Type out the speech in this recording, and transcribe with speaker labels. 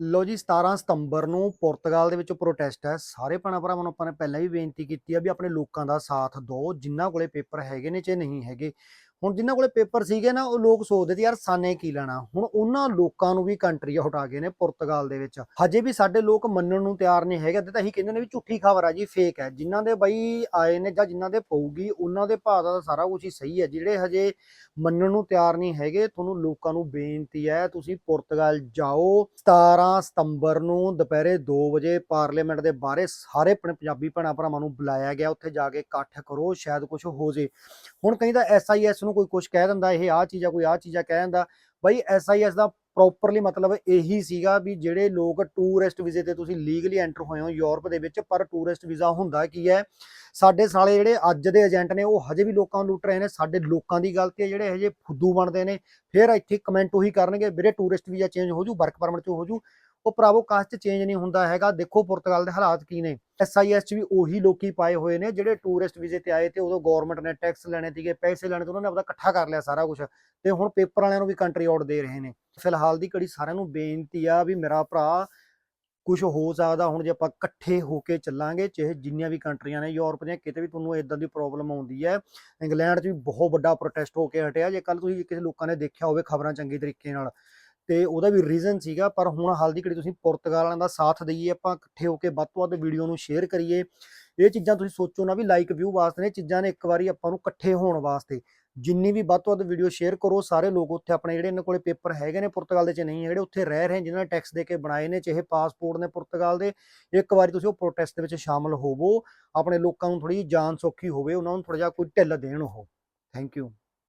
Speaker 1: ਲੋ ਜੀ 17 ਸਤੰਬਰ ਨੂੰ ਪੁਰਤਗਾਲ ਦੇ ਵਿੱਚ ਪ੍ਰੋਟੈਸਟ ਹੈ। ਸਾਰੇ ਭੈਣਾਂ ਭਰਾਵਾਂ ਨੂੰ ਆਪਾਂ ਨੇ ਪਹਿਲਾਂ ਵੀ ਬੇਨਤੀ ਕੀਤੀ ਆ ਵੀ ਆਪਣੇ ਲੋਕਾਂ ਦਾ ਸਾਥ ਦਿਓ। ਜਿਨ੍ਹਾਂ ਕੋਲੇ ਪੇਪਰ ਹੈਗੇ ਨੇ ਚਾਹੇ ਨਹੀਂ ਹੈਗੇ। ਹੁਣ ਜਿਨ੍ਹਾਂ ਕੋਲੇ ਪੇਪਰ ਸੀਗੇ ਨਾ, ਉਹ ਲੋਕ ਸੋਚਦੇ ਸੀ, ਯਾਰ ਸਾਨੇ ਕੀ ਲੈਣਾ? ਹੁਣ ਉਹਨਾਂ ਲੋਕਾਂ ਨੂੰ ਵੀ ਕੰਟਰੀ ਹਟਾ ਗਏ ਨੇ ਪੁਰਤਗਾਲ ਦੇ ਵਿੱਚ। ਹਜੇ ਵੀ ਸਾਡੇ ਲੋਕ ਮੰਨਣ ਨੂੰ ਤਿਆਰ ਨਹੀਂ ਹੈਗੇ ਅੱਧੇ ਤਾਂ ਇਹੀ ਕਹਿੰਦੇ ਨੇ ਵੀ ਝੂਠੀ ਖਬਰ ਆ ਜੀ ਫੇਕ ਹੈ ਜਿਨ੍ਹਾਂ ਦੇ ਬਾਈ ਆਏ ਨੇ ਜਾਂ ਜਿਨ੍ਹਾਂ ਦੇ ਪਊਗੀ, ਉਹਨਾਂ ਦੇ ਭਾਅ ਦਾ ਤਾਂ ਸਾਰਾ ਕੁਝ ਹੀ ਸਹੀ ਹੈ ਜਿਹੜੇ ਹਜੇ ਮੰਨਣ ਨੂੰ ਤਿਆਰ ਨਹੀਂ ਹੈਗੇ, ਤੁਹਾਨੂੰ ਲੋਕਾਂ ਨੂੰ ਬੇਨਤੀ ਹੈ, ਤੁਸੀਂ ਪੁਰਤਗਾਲ ਜਾਓ। 17 ਸਤੰਬਰ ਨੂੰ ਦੁਪਹਿਰੇ 2 ਵਜੇ ਪਾਰਲੀਮੈਂਟ ਦੇ ਬਾਹਰੇ ਸਾਰੇ ਆਪਣੇ ਪੰਜਾਬੀ ਭੈਣਾਂ ਭਰਾਵਾਂ ਨੂੰ ਬੁਲਾਇਆ ਗਿਆ। ਉੱਥੇ ਜਾ ਕੇ ਇਕੱਠ ਕਰੋ, ਸ਼ਾਇਦ ਕੁਝ ਹੋ ਜੇ। ਹੁਣ ਕਈ ਤਾਂ ਐਸਆਈਐਸ ਨੂੰ ਕੋਈ ਕੁਝ ਕਹਿ ਦਿੰਦਾ, ਇਹ ਆਹ ਚੀਜ਼ਾਂ ਕੋਈ ਆਹ ਚੀਜ਼ਾਂ ਕਹਿ ਦਿੰਦਾ। ਬਈ ਐਸਆਈਐਸ ਦਾ ਪ੍ਰੋਪਰਲੀ ਮਤਲਬ ਇਹੀ ਸੀਗਾ ਵੀ ਜਿਹੜੇ ਲੋਕ ਟੂਰਿਸਟ ਵੀਜ਼ੇ ਤੇ ਤੁਸੀਂ ਲੀਗਲੀ ਐਂਟਰ ਹੋਏ ਹੋ ਯੂਰਪ ਦੇ ਵਿੱਚ, ਪਰ ਟੂਰਿਸਟ ਵੀਜ਼ਾ ਹੁੰਦਾ ਕੀ ਹੈ? ਸਾਡੇ ਸਾਲੇ ਜਿਹੜੇ ਅੱਜ ਦੇ ਏਜੰਟ ਨੇ, ਉਹ ਹਜੇ ਵੀ ਲੋਕਾਂ ਨੂੰ ਲੁੱਟ ਰਹੇ ਨੇ, ਸਾਡੇ ਲੋਕਾਂ ਦੀ ਗਲਤੀ ਹੈ, ਜਿਹੜੇ ਹਜੇ ਫੁੱਦੂ ਬਣਦੇ ਨੇ, ਫਿਰ ਇੱਥੇ ਕਮੈਂਟ ਉਹੀ ਕਰਨਗੇ, ਵੀਰੇ ਟੂਰਿਸਟ ਵੀਜ਼ਾ ਚੇਂਜ ਹੋ ਜੂ ਵਰਕ ਪਰਮਿਟ ਚ ਹੋ ਜੂ। ਉਹ ਭਰਾਵੋ ਕਾਸਟ ਚੇਂਜ ਨਹੀਂ ਹੁੰਦਾ ਹੈਗਾ। ਦੇਖੋ ਪੁਰਤਗਾਲ ਦੇ ਹਾਲਾਤ ਕੀ ਨੇ। ਐਸਆਈਐਸ ਚ ਵੀ ਉਹੀ ਲੋਕੀ ਪਾਏ ਹੋਏ ਨੇ, ਜਿਹੜੇ ਟੂਰਿਸਟ ਵੀਜ਼ੇ ਤੇ ਆਏ ਤੇ ਉਦੋਂ ਗਵਰਨਮੈਂਟ ਨੇ ਟੈਕਸ ਲੈਣੇ ਸੀਗੇ, ਪੈਸੇ ਲੈਣੇ ਤੇ ਉਹਨਾਂ ਨੇ ਆਪਦਾ ਇਕੱਠਾ ਕਰ ਲਿਆ ਸਾਰਾ ਕੁਝ ਤੇ ਹੁਣ ਪੇਪਰ ਵਾਲਿਆਂ ਨੂੰ ਵੀ ਕੰਟਰੀ ਆਊਟ ਦੇ ਰਹੇ ਨੇ। ਫਿਲਹਾਲ ਦੀ ਘੜੀ ਸਾਰਿਆਂ ਨੂੰ ਬੇਨਤੀ ਆ ਵੀ ਮੇਰਾ ਭਰਾ ਕੁਝ ਹੋ ਸਕਦਾ, ਹੁਣ ਜੇ ਆਪਾਂ ਇਕੱਠੇ ਹੋ ਕੇ ਚੱਲਾਂਗੇ, ਚਾਹੇ ਜਿੰਨੀਆਂ ਵੀ ਕੰਟਰੀਆਂ ਨੇ, ਯੂਰਪ ਦੀਆਂ, ਕਿਤੇ ਵੀ ਤੁਹਾਨੂੰ ਇਦਾਂ ਦੀ ਪ੍ਰੋਬਲਮ ਆਉਂਦੀ ਹੈ, ਇੰਗਲੈਂਡ 'ਚ ਵੀ ਬਹੁਤ ਵੱਡਾ ਪ੍ਰੋਟੈਸਟ ਹੋ ਕੇ ਹਟਿਆ। ਜੇ ਕੱਲ ਤੁਸੀਂ ਕਿਸੇ ਲੋਕਾਂ ਨੇ ਦੇਖਿਆ ਹੋਵੇ ਖਬਰਾਂ ਚੰਗੀ ਤਰੀਕੇ ਨਾਲ ਤੇ ਉਹਦਾ ਵੀ ਰੀਜ਼ਨ ਸੀਗਾ, ਪਰ ਹੁਣ ਹਾਲ ਦੀ ਘੜੀ ਤੁਸੀਂ ਪੁਰਤਗਾਲ ਵਾਲਿਆਂ ਦਾ ਸਾਥ ਦਈਏ, ਆਪਾਂ ਇਕੱਠੇ ਹੋ ਕੇ ਵੱਧ ਤੋਂ ਵੱਧ ਵੀਡੀਓ ਨੂੰ ਸ਼ੇਅਰ ਕਰੀਏ। ਇਹ ਚੀਜ਼ਾਂ ਤੁਸੀਂ ਸੋਚੋ ਨਾ ਵੀ ਲਾਈਕ ਵਿਊ ਵਾਸਤੇ ਨੇ ਚੀਜ਼ਾਂ ਨੇ ਇੱਕ ਵਾਰੀ ਆਪਾਂ ਨੂੰ ਇਕੱਠੇ ਹੋਣ ਵਾਸਤੇ। ਜਿੰਨੀ ਵੀ ਵੱਧ ਤੋਂ ਵੱਧ ਵੀਡੀਓ ਸ਼ੇਅਰ ਕਰੋ, ਸਾਰੇ ਲੋਕ ਉੱਥੇ ਆਪਣੇ ਜਿਹੜੇ ਇਹਨਾਂ ਕੋਲੇ ਪੇਪਰ ਹੈਗੇ ਨੇ ਪੁਰਤਗਾਲ ਦੇ ਚ ਨਹੀਂ ਹੈ ਜਿਹੜੇ ਉੱਥੇ ਰਹਿ ਰਹੇ ਨੇ ਜਿਨ੍ਹਾਂ ਨੇ ਟੈਕਸ ਦੇ ਕੇ ਬਣਾਏ ਨੇ, ਚਾਹੇ ਪਾਸਪੋਰਟ ਨੇ ਪੁਰਤਗਾਲ ਦੇ, ਇੱਕ ਵਾਰੀ ਤੁਸੀਂ ਉਹ ਪ੍ਰੋਟੈਸਟ ਦੇ ਵਿੱਚ ਸ਼ਾਮਲ ਹੋਵੋ। ਆਪਣੇ ਲੋਕਾਂ ਨੂੰ ਥੋੜੀ ਜਾਨ ਸੌਖੀ ਹੋਵੇ, ਉਹਨਾਂ ਨੂੰ ਥੋੜਾ ਜਿਹਾ ਕੋਈ ਢਿੱਲ ਦੇਣ ਉਹ। Thank you